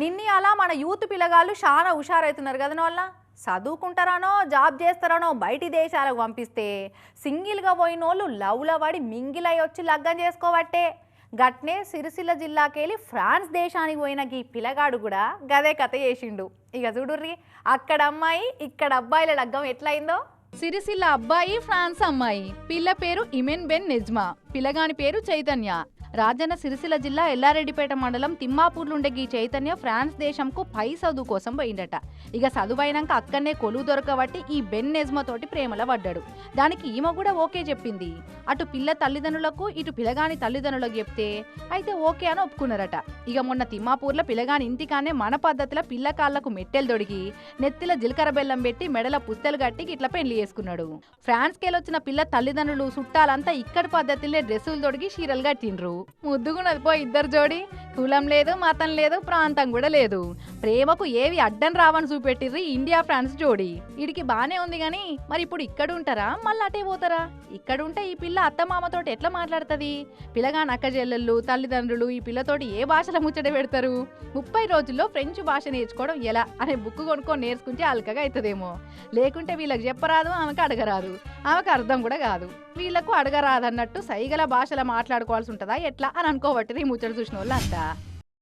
నిన్ని అలా మన యూత్ పిల్లగాళ్ళు చాలా హుషారవుతున్నారు కదా వాళ్ళ చదువుకుంటారానో జాబ్ చేస్తారనో బయటి దేశాలకు పంపిస్తే సింగిల్గా పోయిన వాళ్ళు లవ్లో పడి మింగిలై వచ్చి లగ్గం చేసుకోవట్టే. గట్నే సిరిసిల్ల జిల్లాకెళ్ళి ఫ్రాన్స్ దేశానికి పోయిన ఈ పిల్లగాడు కూడా గదే కథ చేసిండు. ఇక చూడుర్రి అక్కడ అమ్మాయి ఇక్కడ అబ్బాయిల లగ్గం ఎట్లయిందో? సిరిసిల్ల అబ్బాయి ఫ్రాన్స్ అమ్మాయి. పిల్ల పేరు ఇమెన్ బెన్ నెజ్మా. పిల్లగాని పేరు చైతన్య. రాజన్న సిరిసిల్ల జిల్లా ఎల్లారెడ్డిపేట మండలం తిమ్మాపూర్లుండే ఈ చైతన్య ఫ్రాన్స్ దేశంకు పై చదువు కోసం పోయిండట ఇక చదువైనాక అక్కడనే కొలువు దొరకబట్టి ఈ బెన్ నెజ్మా ప్రేమలో పడ్డాడు. దానికి ఈమె కూడా ఓకే చెప్పింది. అటు పిల్ల తల్లిదండ్రులకు ఇటు పిల్లగాని తల్లిదండ్రులకు చెప్తే అయితే ఓకే అని ఒప్పుకున్నారట. ఇక మొన్న తిమ్మాపూర్లో పిల్లగాని ఇంటికానే మన పద్ధతిలో పిల్ల కాళ్ళకు మెట్టెలు దొడిగి నెత్తిల జీలకర్ర బెల్లం పెట్టి మెడల పుస్తలు కట్టి ఇట్లా పెళ్ళి చేసుకున్నాడు. ఫ్రాన్స్ కెళ్ళొచ్చిన పిల్ల తల్లిదండ్రులు చుట్టాలంతా ఇక్కడి పద్ధతిలో డ్రెస్సులు తొడిగి చీరలు కట్టిండ్రు. ముద్దుగున్నది పో ఇద్దరు జోడి. కులం లేదు మతం లేదు ప్రాంతం కూడా లేదు. ప్రేమకు ఏవి అడ్డం రావని చూపెట్టిర్రు ఇండియా ఫ్రాన్స్ జోడి. వీడికి బానే ఉంది గాని మరి ఇప్పుడు ఇక్కడ ఉంటారా? మళ్ళీ అటే పోతారా? ఇక్కడ ఉంటే ఈ పిల్ల అత్తమామతో ఎట్లా మాట్లాడుతుంది? పిల్లగాని అక్క చెల్లెళ్ళు తల్లిదండ్రులు ఈ పిల్లతోటి ఏ భాషలో ముచ్చట పెడతారు? ముప్పై రోజుల్లో ఫ్రెంచ్ భాష నేర్చుకోవడం ఎలా? అనే బుక్ కొనుక్కొని నేర్చుకుంటే అలకగా అవుతుందేమో లేకుంటే వీళ్ళకి చెప్పరాదు ఆమెకు అడగరాదు. ఆమెకు అర్థం కూడా కాదు. వీళ్ళకు అడగరాదన్నట్టు సైగల భాషలో మాట్లాడుకోవాల్సి ఉంటుందా ఎట్లా అని అనుకోబట్టి ఈ ముచ్చట చూసిన వాళ్ళు అంతా 있습니다.